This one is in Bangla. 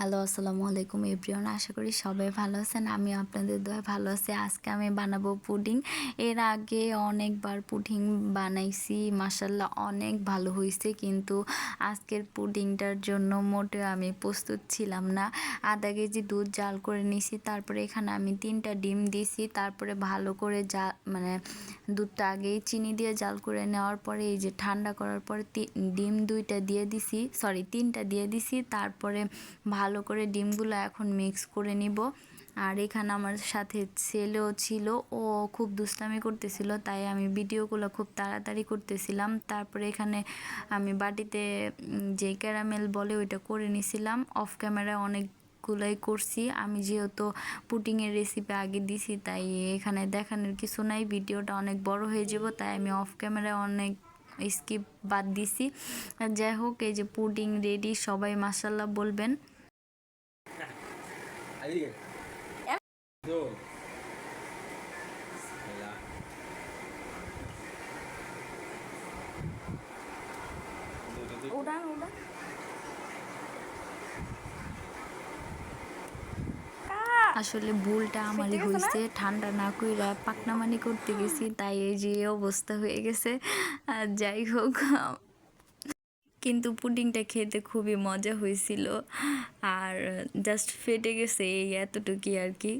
হ্যালো, আসসালামু আলাইকুম এভরিওয়ান। আশা করি সবাই ভালো আছেন। আমি আপনাদের দোয়া ভালো আছি। আজকে আমি বানাবো পুডিং। এর আগে অনেকবার পুডিং বানাইছি। মাসাল্লাহ অনেক ভালো হয়েছে কিন্তু আজকের পুডিংটার জন্য মোটেও আমি প্রস্তুত ছিলাম না। আধা কেজি দুধ জাল করে নিছি। তারপরে এখানে আমি তিনটা ডিম দিছি। তারপরে ভালো করে জা মানে দুধটা আগেই চিনি দিয়ে জাল করে নেওয়ার পরে, এই যে ঠান্ডা করার পরে ডিম দুইটা দিয়ে দিছি, সরি, তিনটা দিয়ে দিছি। তারপরে ভালো করে ডিমগুলো এখন মিক্স করে নিব। আর এখানে আমার সাথে ছেলেও ছিল, ও খুব দুষ্টামি করতেছিল, তাই আমি ভিডিওগুলো খুব তাড়াতাড়ি করতেছিলাম। তারপরে এখানে আমি বাটিতে যে ক্যারামেল বলে ওইটা করে নিছিলাম। অফ ক্যামেরায় অনেক গুলাই করছি। আমি যেহেতু পুটিংয়ের রেসিপি আগে দিছি, তাই এখানে দেখানোর কিছু নাই। ভিডিওটা অনেক বড় হয়ে যাব, তাই আমি অফ ক্যামেরায় অনেক স্কিপ বাদ দিছি। যাই হোক, এই যে পুডিং রেডি সবাই মাসাল্লাহ বলবেন। উড়ান আসলে ভুলটা আমারই হয়েছে ঠান্ডা না কইরা পাকনামানি করতে গেছি তাই এই যে অবস্থা হয়ে গেছে। আর যাই হোক কিন্তু পুডিংটা খেতে খুবই মজা হয়েছিল। আর জাস্ট ফেটে গেছে এই এতটুকুই আর কি।